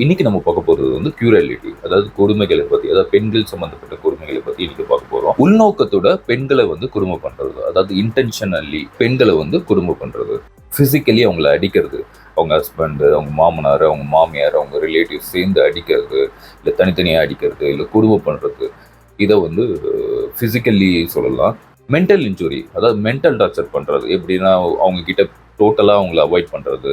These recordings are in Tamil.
இன்னைக்கு நம்ம பார்க்க போறது வந்து கியூரலிட்டி அதாவது கொடுமைகளை பத்தி அதாவது பெண்கள் சம்பந்தப்பட்ட கொடுமைகளை பத்தி இன்னைக்கு பார்க்க போறோம். உள்நோக்கத்தோட பெண்களை வந்து குடும்பம் பண்றது அதாவது இன்டென்ஷனல்லி பெண்களை வந்து குடும்பம் பண்றது. பிசிக்கலி அவங்கள அடிக்கிறது அவங்க ஹஸ்பண்டு அவங்க மாமனார் அவங்க மாமியார் அவங்க ரிலேட்டிவ்ஸ் சேர்ந்து அடிக்கிறது இல்லை தனித்தனியாக அடிக்கிறது இல்லை குடும்பம் பண்ணுறது இதை வந்து ஃபிசிக்கலி சொல்லலாம். மென்டல் இன்ஜுரி அதாவது மென்டல் டார்ச்சர் பண்ணுறது எப்படின்னா அவங்க கிட்ட டோட்டலாக அவங்கள அவாய்ட் பண்ணுறது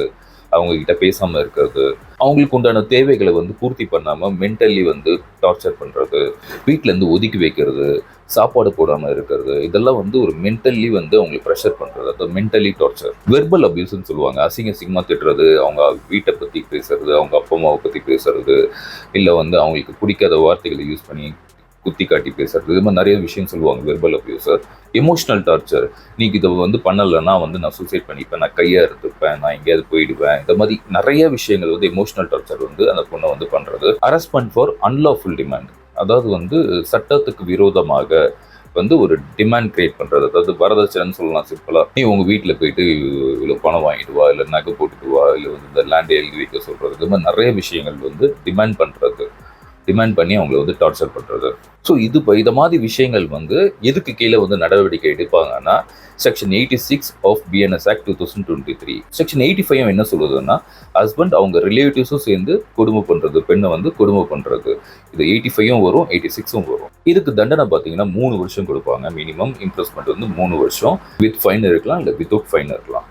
அவங்க கிட்ட பேசாமல் இருக்கிறது அவங்களுக்கு உண்டான தேவைகளை வந்து பூர்த்தி பண்ணாமல் மென்டலி வந்து டார்ச்சர் பண்ணுறது வீட்டிலேருந்து ஒதுக்கி வைக்கிறது சாப்பாடு போடாமல் இருக்கிறது இதெல்லாம் வந்து ஒரு மென்டலி வந்து அவங்களுக்கு ப்ரெஷர் பண்ணுறது அதாவது மென்டலி டார்ச்சர் வெர்பல் அப்யூஸ்னு சொல்லுவாங்க. அசிங்க சிங்கமாக திட்டுறது அவங்க வீட்டை பற்றி பேசுறது அவங்க அப்பா அம்மாவை பற்றி பேசுறது இல்லை வந்து அவங்களுக்கு பிடிக்காத வார்த்தைகளை யூஸ் பண்ணி குத்தி காட்டி பேசுறது இது மாதிரி நிறைய விஷயம் சொல்லுவாங்க வெர்பல் அபியூசர் எமோஷனல் டார்ச்சர் நீங்க இதை வந்து பண்ணலைன்னா வந்து நான் சூசைட் பண்ணிப்பேன் நான் கையா இருந்துப்பேன் நான் எங்கேயாவது போயிடுவேன். இந்த மாதிரி நிறைய விஷயங்கள் வந்து எமோஷனல் டார்ச்சர் வந்து அந்த பொண்ணை வந்து பண்றது. அரஸ்ட்மெண்ட் ஃபார் அன்லாஃபுல் டிமாண்ட் அதாவது வந்து சட்டத்துக்கு விரோதமாக வந்து ஒரு டிமாண்ட் கிரியேட் பண்றது. அதாவது வரதட்சணைன்னு சொல்லலாம் சிம்பிளா நீ உங்க வீட்டில் போயிட்டு இவ்வளோ பணம் வாங்கிட்டு வா இல்லை நகை போட்டுட்டு வா இல்லை வந்து இந்த லேண்டை எழுதி வைக்க சொல்றது. இது மாதிரி நிறைய விஷயங்கள் வந்து டிமாண்ட் பண்றது. டிமாண்ட் பண்ணி அவங்கள வந்து டார்ச்சர் பண்ணுறது ஸோ இது இப்போ இதை மாதிரி விஷயங்கள் வந்து எதுக்கு கீழே வந்து நடவடிக்கை எடுப்பாங்கன்னா section eighty six of B N S act two thousand twenty three section eighty five என்ன சொல்லுதுன்னா ஹஸ்பண்ட் அவங்க ரிலேட்டிவ்ஸும் சேர்ந்து குடும்பம் பண்ணுறது பெண்ணை வந்து குடும்பம் பண்ணுறது இது எயிட்டி ஃபைவும் வரும் எயிட்டி சிக்ஸும் வரும். இதுக்கு தண்டனை பார்த்தீங்கன்னா மூணு வருஷம் கொடுப்பாங்க. மினிமம் இம்ப்ரெஸ்மெண்ட் வந்து மூணு வருஷம். வித் ஃபைன் இருக்கலாம் இல்லை வித்தவுட் ஃபைன் இருக்கலாம்.